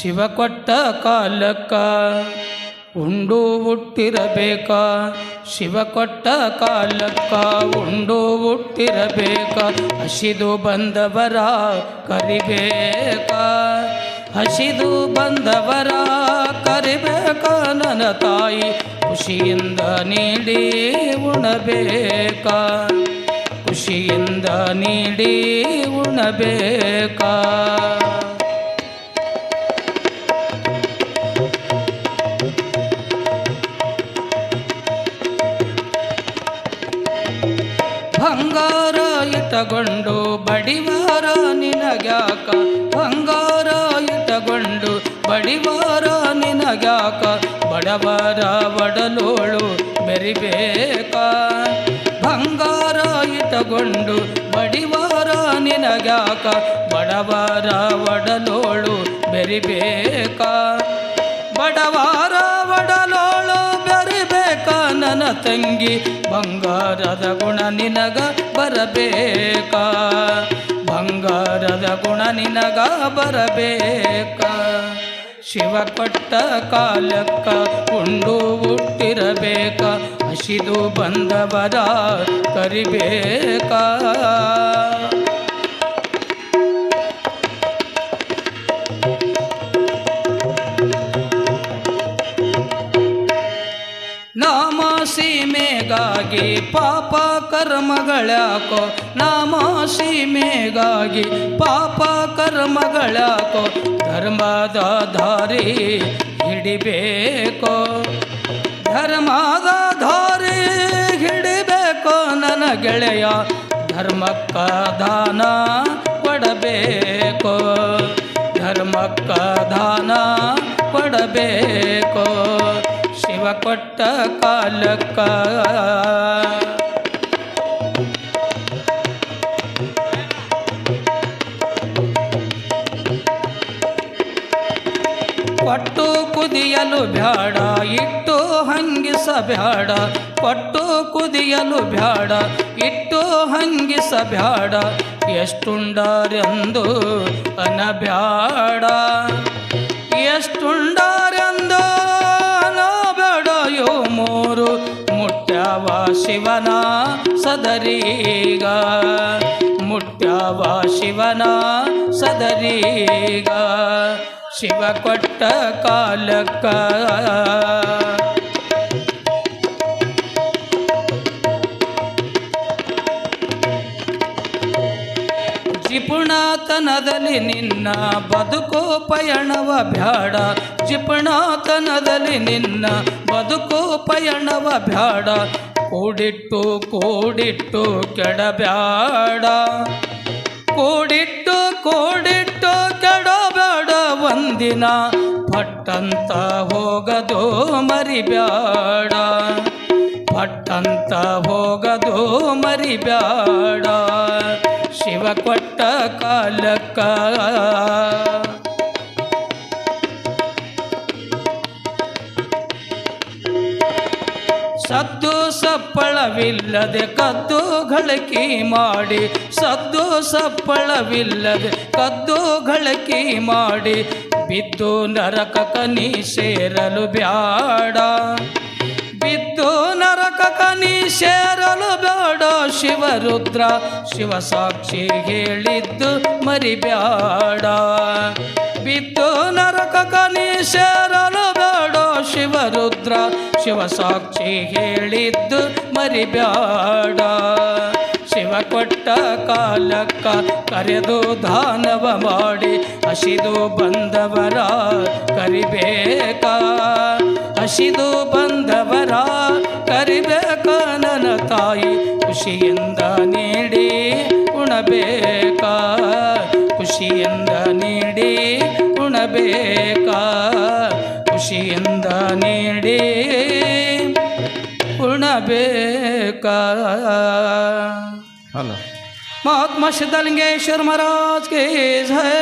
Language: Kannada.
ಶಿವ ಕೊಟ್ಟ ಕಾಲಕ್ಕ, ಉಂಡು ಹುಟ್ಟಿರಬೇಕ. ಶಿವ ಕೊಟ್ಟ ಕಾಲಕ್ಕ, ಉಂಡು ಹುಟ್ಟಿರಬೇಕ. ಹಸಿದು ಬಂದವರ ಕರಿಬೇಕ. ಹಸಿದು ಬಂದವರ ಕರಿಬೇಕ. ನನ್ನ ತಾಯಿ ಖುಷಿಯಿಂದ ನೀಡಿ ಉಣಬೇಕ. ಖುಷಿಯಿಂದ ನೀಡಿ ಉಣಬೇಕಾ. ಇಟ್ಟಗೊಂಡು ಬಡಿವಾರ ನಿನಗ್ಯಾಕ? ಬಂಗಾರ ಇಟ್ಟಗೊಂಡು ಬಡಿವಾರ ನಿನಗ್ಯಾಕ? ಬಡವರ ಒಡಲೋಳು ಬೆರಿಬೇಕ ಬಂಗಾರ ಇಟ್ಟಗೊಂಡು ಬಡಿವಾರ ನಿನಗ್ಯಾಕ? ಬಡವರ ಒಡಲೋಳು ಬೆರಿಬೇಕ ಬಡವಾರ ತಂಗಿ, ಬಂಗಾರದ ಗುಣ ನಿನಗ ಬರಬೇಕ. ಬಂಗಾರದ ಗುಣ ನಿನಗ ಬರಬೇಕ. ಶಿವ ಕೊಟ್ಟ ಕಾಲಕ್ಕ ಉಂಡು ಹುಟ್ಟಿರಬೇಕ. ಹಸಿದು ಬಂದವರ ಕರಿಬೇಕಾ. ಪಾಪ ಕರ್ಮಗಳಾಕೋ, ನಾಮ ಸೀಮೆಗಾಗಿ ಪಾಪ ಕರ್ಮಗಳಾಕೋ, ಧರ್ಮದ ಧಾರಿ ಹಿಡಿಬೇಕೋ, ಧರ್ಮದ ಧಾರಿ ಹಿಡಿಬೇಕೋ ನನ್ನ ಗೆಳೆಯ, ಧರ್ಮಕ್ಕ ದಾನ ಕೊಡಬೇಕೋ, ಧರ್ಮಕ್ಕ ದಾನ ಕೊಡಬೇಕೋ. ಕೊಟ್ಟ ಕಾಲಕ್ಕ. ಕೊಟ್ಟು ಕುದಿಯಲು ಬ್ಯಾಡ ಇಟ್ಟು ಹಂಗಿಸಬ್ಯಾಡ. ಪಟ್ಟು ಕುದಿಯಲು ಬ್ಯಾಡ ಇಟ್ಟು ಹಂಗಿಸಬ್ಯಾಡ. ಎಷ್ಟುಂಡರೆಂದು ಅನಬ್ಯಾಡ. ಶಿವನ ಸದರೀಗ. ಮುಟ್ಟ್ಯಾವ ಶಿವನ ಸದರೀಗ. ಶಿವ ಕೊಟ್ಟ ಕಾಲಕ್ಕ. ಜಿಪುಣಾತನದಲ್ಲಿ ನಿನ್ನ ಬದುಕು ಪಯಣವ ಬ್ಯಾಡ. ಜಿಪುಣಾತನದಲ್ಲಿ ನಿನ್ನ ಬದುಕು ಪಯಣವ ಬ್ಯಾಡ. ಕೂಡಿಟ್ಟು ಕೂಡಿಟ್ಟು ಕೆಡಬ್ಯಾಡ. ಕೂಡಿಟ್ಟು ಕೂಡಿಟ್ಟು ಕೆಡಬೇಡ ಒಂದಿನ ಪಟ್ಟಂತ ಹೋಗದು ಮರಿಬ್ಯಾಡ. ಪಟ್ಟಂತ ಹೋಗದು ಮರಿಬ್ಯಾಡ. ಶಿವ ಕೊಟ್ಟ ಕಾಲಕ್ಕ ಸದ್ದು ಸಪ್ಪಳವಿಲ್ಲದೆ ಕದ್ದು ಗಳಕಿ ಮಾಡಿ, ಸದ್ದು ಸಪ್ಪಳವಿಲ್ಲದೆ ಕದ್ದು ಗಳಕಿ ಮಾಡಿ, ಬಿದ್ದು ನರಕ ಕನಿ ಸೇರಲು ಬ್ಯಾಡ. ಬಿದ್ದು ನರಕ ಕನಿ ಸೇರಲು ಬೇಡ ಶಿವರುದ್ರ ಶಿವ ಸಾಕ್ಷಿ ಹೇಳಿದ್ದು ಮರಿಬ್ಯಾಡ. ಬಿದ್ದು ನರಕ ಕನಿ ಸೇರಲು ಬೇಡ ಶಿವರುದ್ರ ಶಿವ ಸಾಕ್ಷಿ ಹೇಳಿದ್ದು ಮರಿಬ್ಯಾಡ. ಶಿವ ಕೊಟ್ಟ ಕಾಲಕ್ಕ ಕರೆದು ದಾನವ ಮಾಡಿ, ಹಸಿದು ಬಂದವರ ಕರಿಬೇಕ. ಹಸಿದು ಬಂದವರ ಕರಿಬೇಕ, ನನ್ನ ತಾಯಿ ಖುಷಿಯಿಂದ ನೀಡಿ ಉಣಬೇಕ. ಖುಷಿಯಿಂದ ನೀಡಿ ಉಣಬೇಕ. ಖುಷಿಯಿಂದ ನೀಡಿ ಉಣಬೇಕ ಹಲೋ महात्मा सिद्धलिंगेश्वर महाराज के जय